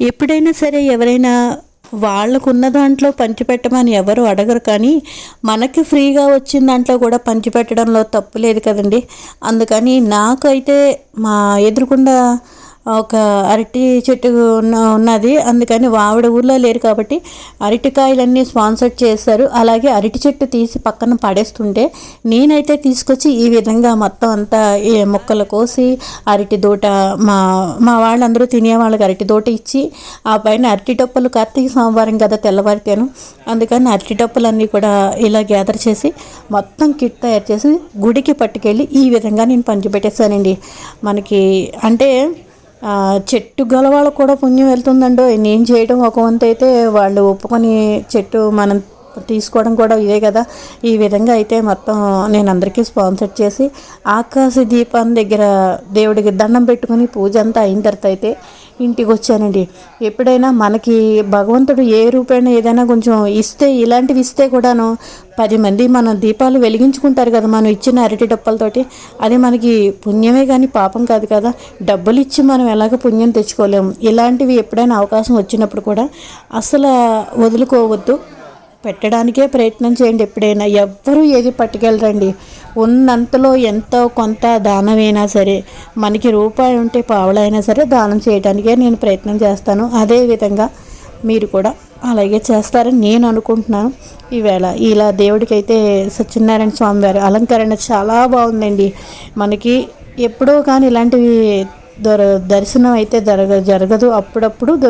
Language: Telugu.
ఎప్పుడైనా సరే ఎవరైనా వాళ్ళకున్న దాంట్లో పంచిపెట్టమని ఎవరు అడగరు కానీ మనకి ఫ్రీగా వచ్చిన దాంట్లో కూడా పంచిపెట్టడంలో తప్పు లేదు కదండి. అందుకని నాకైతే మా ఎదురుకుండా ఒక అరటి చెట్టు ఉన్న ఉన్నది. అందుకని ఆవిడ ఊర్లో లేరు కాబట్టి అరటికాయలన్నీ స్పాన్సర్ చేశారు. అలాగే అరటి చెట్టు తీసి పక్కన పడేస్తుంటే నేనైతే తీసుకొచ్చి ఈ విధంగా మొత్తం అంతా ఈ మొక్కలు కోసి అరటి దూట మా మా వాళ్ళందరూ తినే వాళ్ళకి అరటి దూట ఇచ్చి ఆ పైన అరటి టొప్పలు కార్తీక సోమవారం కదా తెల్లవారితేను. అందుకని అరటి టొప్పలన్నీ కూడా ఇలా గ్యాదర్ చేసి మొత్తం కిట్ తయారు చేసి గుడికి పట్టుకెళ్ళి ఈ విధంగా నేను పంచిపెట్టేశానండి. మనకి అంటే చెట్టు గల గలవాళ్ళకు కూడా పుణ్యం వెళ్తుందండో. నేను చేయడం ఒక వంతు అయితే వాళ్ళు ఒప్పుకొని చెట్టు మనం తీసుకోవడం కూడా ఇదే కదా. ఈ విధంగా అయితే మొత్తం నేను అందరికీ స్పాన్సర్ చేసి ఆకాశ దీపం దగ్గర దేవుడికి దండం పెట్టుకొని పూజ అంతా అయిన తర్వాత అయితే ఇంటికి వచ్చానండి. ఎప్పుడైనా మనకి భగవంతుడు ఏ రూపేణ ఏదైనా కొంచెం ఇస్తే ఇలాంటివి ఇస్తే కూడాను పది మంది మన దీపాలు వెలిగించుకుంటారు కదా మనం ఇచ్చిన అరటి డప్పలతోటి. అది మనకి పుణ్యమే కానీ పాపం కాదు కదా. డబ్బులు ఇచ్చి మనం ఎలాగ పుణ్యం తెచ్చుకోలేము ఇలాంటివి ఎప్పుడైనా అవకాశం వచ్చినప్పుడు కూడా అసలు వదులుకోవద్దు. పెట్టడానికే ప్రయత్నం చేయండి ఎప్పుడైనా. ఎవ్వరూ ఏది పట్టుకెళ్ళరండి. ఉన్నంతలో ఎంతో కొంత దానమైనా సరే మనకి రూపాయి ఉంటే పావులైనా సరే దానం చేయడానికే నేను ప్రయత్నం చేస్తాను. అదే విధంగా మీరు కూడా అలాగే చేస్తారని నేను అనుకుంటున్నాను. ఈవేళ ఇలా దేవుడికైతే సత్యనారాయణ స్వామి వారి అలంకరణ చాలా బాగుందండి. మనకి ఎప్పుడో కానీ ఇలాంటివి దొర దర్శనం అయితే జరగ జరగదు. అప్పుడప్పుడు దొ-